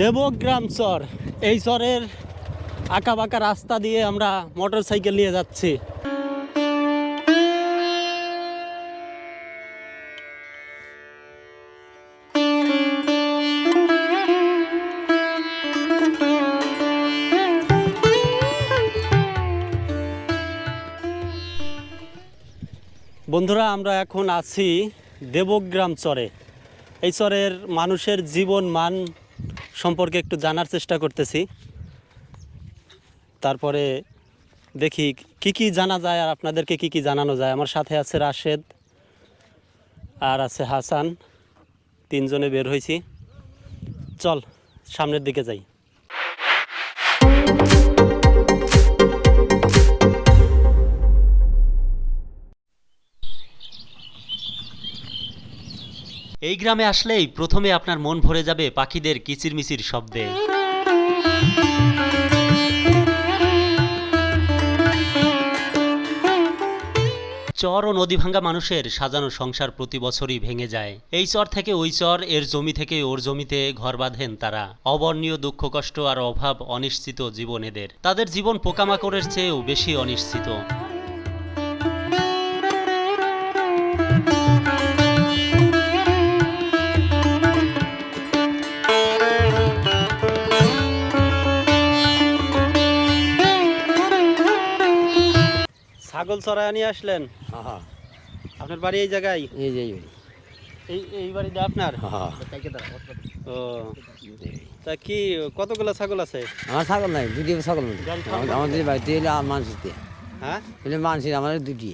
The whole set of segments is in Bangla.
দেবগ্রাম চর। এই চরের বাঁকা রাস্তা দিয়ে আমরা মোটর সাইকেল নিয়ে যাচ্ছি। বন্ধুরা, আমরা এখন আছি দেবগ্রাম চরে। এই চরের মানুষের জীবন মান সম্পর্কে একটু জানার চেষ্টা করতেছি। তারপরে দেখি কি কি জানা যায় আর আপনাদেরকে কি কি জানানো যায়। আমার সাথে আছে রাশেদ, আর আছে হাসান। তিনজনে বের হয়েছি চল, সামনের দিকে যাই। এই গ্রামে আসলেই প্রথমে আপনার মন ভরে যাবে পাখিদের কিচিরমিচির শব্দে। চর ও নদী ভাঙ্গা মানুষের সাজানো সংসার প্রতি বছরই ভেঙে যায়। এই চর থেকে ওই চর, এর জমি থেকে ওর জমিতে ঘর বাঁধেন তারা। অবর্ণীয় দুঃখ, কষ্ট আর অভাব অনিশ্চিত জীবন এদের। তাদের জীবন পোকামাকড়ের চেয়েও বেশি অনিশ্চিত। ছাগল চড়ায় নিয়ে আসলেন? আপনার বাড়ি এই জায়গায়? এই যে এই। এই বাড়িটা আপনার? ও। তা কি কতগুলো ছাগল আছে? আমার ছাগল নাই দুটি ছাগল? আমাদের বাড়িতে এলে মানুষ হ্যাঁ? আমাদের দুটি।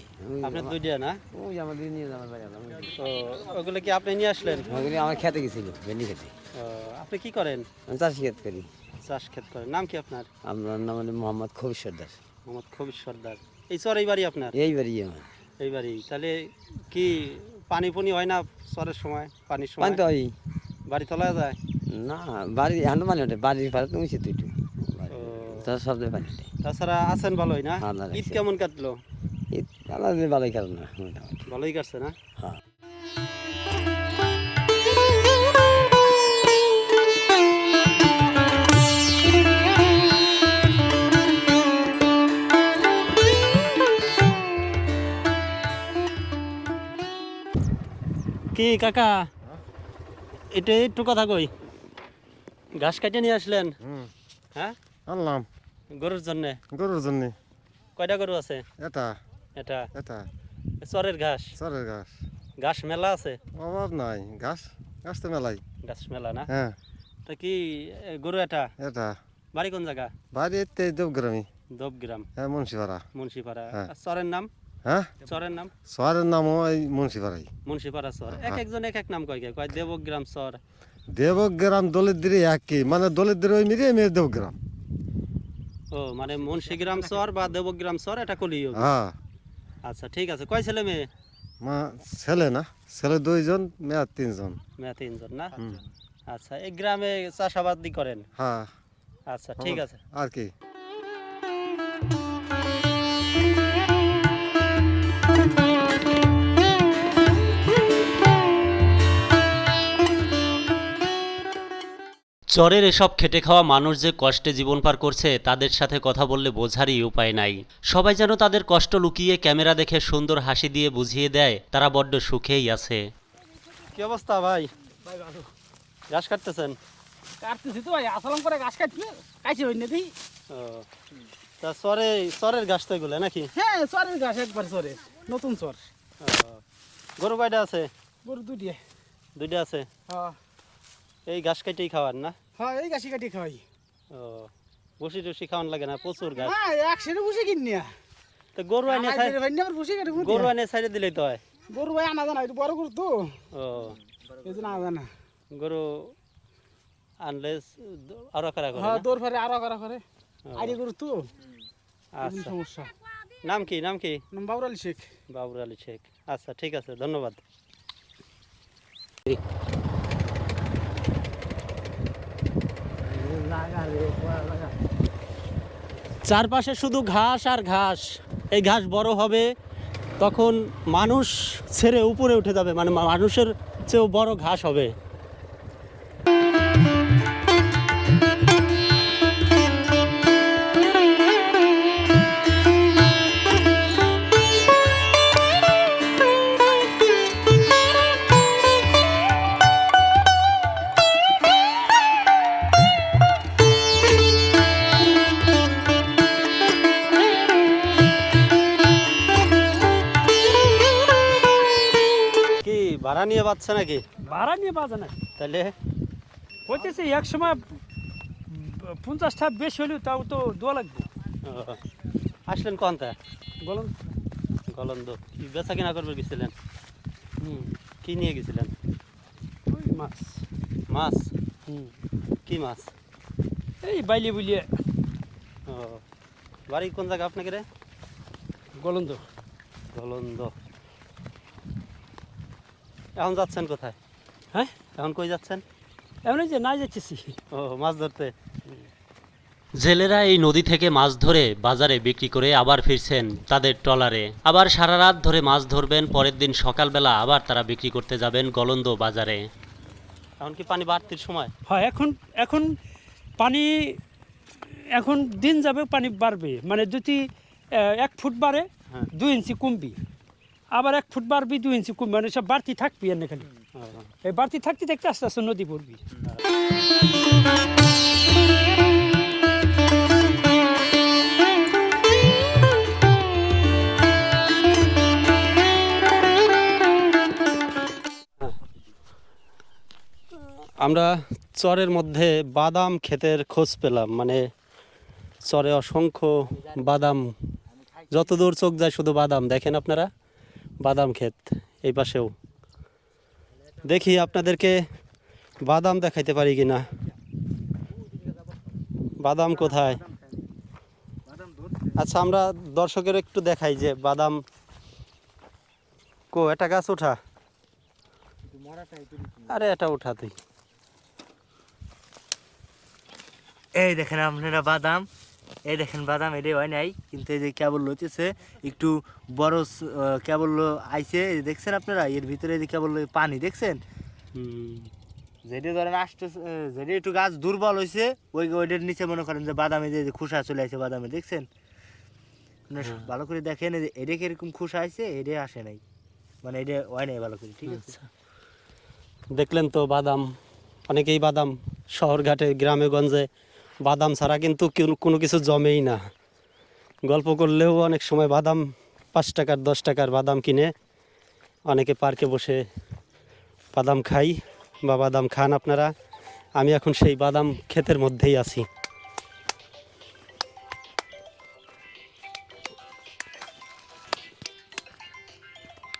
আপনার না? ওই আমাদের নিয়ে আমার বাড়ি ও ওগুলো কি আপনি নিয়ে আসলেন? ওগুলি আমার খেতে গেছিল ভেন্ডি খেতে। আপনি কি করেন? আমি চাষি খেত করি। চাষ ক্ষেত করেন। নাম কি আপনার? আপনার নাম হলো মোহাম্মদ খবির সর্দার। মোহাম্মদ খবির সর্দার। এই চর এই বাড়ি আপনার? এই বাড়ি আমার। এই বাড়ি। তাহলে কি পানি পুনি হয় না চরের সময় পানির সময়? পানি তো হয় বাড়ি তোলা যায়? না বাড়ি এখন পানি ওঠে বাড়ির পাড়া তুমি সে তুই তার সব পানি তাছাড়া আছেন ভালোই না? হ্যাঁ, ঈদ কেমন কাটলো? ঈদ আলাদা ভালোই কাটলো না ভালোই কাটছে না? হ্যাঁ। কি কাকা? এটা একটু কথা কই। ঘাস কাটে নিয়ে আসলেন? হ্যাঁ? আনলাম। গরুর জন্য? গরুর জন্য। কয়টা গরু আছে? এটা। এটা? এটা। চরের ঘাস? চরের ঘাস। ঘাস মেলা আছে? অভাব নাই। ঘাস ঘাস তো মেলাই। ঘাস মেলা না? হ্যাঁ। তা কি গরু এটা? এটা। বাড়ি কোন জায়গা? বাড়ি এতে দেবগ্রামী। দবগ্রাম। হ্যাঁ মুন্সিপাড়া। মুন্সিপাড়া। হ্যাঁ। চরের নাম? হ্যাঁ? চরের নাম? শহরের নামও এই মুন্সিপাড়াই। মুন্সিপাড়া চর এক হ্যাঁ। একজন এক এক নাম কয়? কয় দেবগ্রাম চর দেবগ্রাম দলিদ্রি একই। মানে দলিদ্রি ওই মিলিয়ে মেয়ে দেবগ্রাম। ও মানে মুন্সিগ্রাম চর বা দেবগ্রাম চর এটা কলি হ্যাঁ। আচ্ছা ঠিক আছে। কয় ছেলে মেয়ে? মা ছেলে না। ছেলে দুইজন মেয়ে তিনজন। মেয়ে তিনজন না? আচ্ছা এই গ্রামে চাষাবাদি করেন? হ্যাঁ। আচ্ছা ঠিক আছে। আর কি? চরের এসব খেটে খাওয়া মানুষ যে কষ্টে জীবন পার করছে তাদের সাথে কথা বললে বোঝারই উপায় নাই। সবাই যেন তাদের কষ্ট লুকিয়ে ক্যামেরা দেখে সুন্দর হাসি দিয়ে বুঝিয়ে দেয় তারা বড্ড সুখেই আছে। কি অবস্থা ভাই? ঘাস কাটতেছেন? কাটতেছি তো ভাই আসলাম করে গাছ কাটবে কাইছে হই না দেখি। তা সরে চরের ঘাস তো এগুলো নাকি? হ্যাঁ সরের গাছ একবার সরে নতুন সর গরু কয়টা আছে? গরু দুটিয়ে দুইটা আছে? হ্যাঁ। এই ঘাস কাটেই খাওয়ার না? হ্যাঁ এই গাছি কাটি খাওয়াই। ও বসি টসি খাওয়ান লাগে না প্রচুর ঘাস হ্যাঁ একসাথে বসে কিনিয়া তো গরু আনে গরু আনে সাইডে দিলেই তো হয়। গরু ভাই আনা জানা একটু বড় গরু তো। ও। এই জন্য আনা জানা। গরু আনলে আরও করা করে হ্যাঁ? দৌড় ফেরে আরও করা। করে আইডি গরু তো। আচ্ছা। সমস্যা। নাম কি নাম কি? নাম বাবুর আলী শেখ। বাবুর আলী শেখ। আচ্ছা ঠিক আছে ধন্যবাদ। চারপাশে শুধু ঘাস আর ঘাস। এই ঘাস বড় হবে, তখন মানুষ ছেড়ে উপরে উঠে যাবে মানে মানুষের চেয়েও বড় ঘাস হবে। ভাড়া নিয়ে পাচ্ছে নাকি? ভাড়া নিয়ে বাজে না তাহলে? হইতেছে এক সময় পঞ্চাশটা বেশি হলেও তাও তো দোয়া লাগবে। আসলেন কোনটা বলুন গলন্দ। কি বেচা কিনা করবে গেছিলেন? হুম। কি নিয়ে গেছিলেন? ওই মাছ। মাছ? হুম। কি মাছ? এই বাইলে বুলিয়ে। ও বাড়ি কোন জায়গা আপনাকে রে? গলন্দ। গলন্দ। এখন যাচ্ছেন কোথায়? হ্যাঁ? এখন কই যাচ্ছেন? এমনি যে না যাচ্ছি ও মাছ ধরতে। জেলেরা এই নদী থেকে মাছ ধরে বাজারে বিক্রি করে আবার ফিরছেন তাদের ট্রলারে। আবার সারা রাত ধরে মাছ ধরবেন পরের দিন সকালবেলা আবার তারা বিক্রি করতে যাবেন গলন্দ বাজারে। এখন কি পানি বাড়তির সময়? হ্যাঁ এখন এখন পানি এখন দিন যাবে পানি বাড়বে। মানে যদি এক ফুট বাড়ে হ্যাঁ। দুই ইঞ্চি কমবি। আবার এক ফুট বাড়বি দুই ইঞ্চি কমবি মানে সব বাড়তি থাকবি এনে খালি। এই বাড়তি থাকতে থাকতে আস্তে আস্তে নদী পড়বি। আমরা চরের মধ্যে বাদাম ক্ষেতের খোঁজ পেলাম মানে চরে অসংখ্য বাদাম, যতদূর চোখ যায় শুধু বাদাম, দেখেন আপনারা? বাদাম ক্ষেত এই পাশেও। দেখি আপনাদেরকে বাদাম দেখাইতে পারি কিনা। বাদাম কোথায়? আচ্ছা আমরা দর্শকের একটু দেখাই যে বাদাম কো, এটা গাছ ওঠা? আরে, এটা উঠা তুই এই দেখেন আপনারা বাদাম। এই দেখেন বাদাম এটাই হয় নাই। কিন্তু এই যে কেবল লইতেছে একটু বড় কেবল আইছে। দেখছেন আপনারা? এর ভিতরে যে কেবল পানি দেখছেন? যেটি ধরেন আসতে যেটি একটু গাছ দুর্বল হয়েছে ওই ওইটার নিচে মনে করেন যে বাদামে যে খোসা চলে আসে বাদামে দেখছেন? হ্যাঁ। ভালো করে দেখেন যে এটা কীরকম খোসা আছে এটা আসে নাই। মানে এটা হয় নাই ভালো করে ঠিক আছে? আচ্ছা। দেখলেন তো বাদাম অনেকেই বাদাম শহরঘাটে গ্রামে গঞ্জে বাদাম ছাড়া কিন্তু কোনো কিছু জমেই না। গল্প করলেও অনেক সময় বাদাম, পাঁচ টাকার, দশ টাকার বাদাম কিনে অনেকে পার্কে বসে বাদাম খাই বা বাদাম খান আপনারা। আমি এখন সেই বাদাম ক্ষেতের মধ্যেই আছি।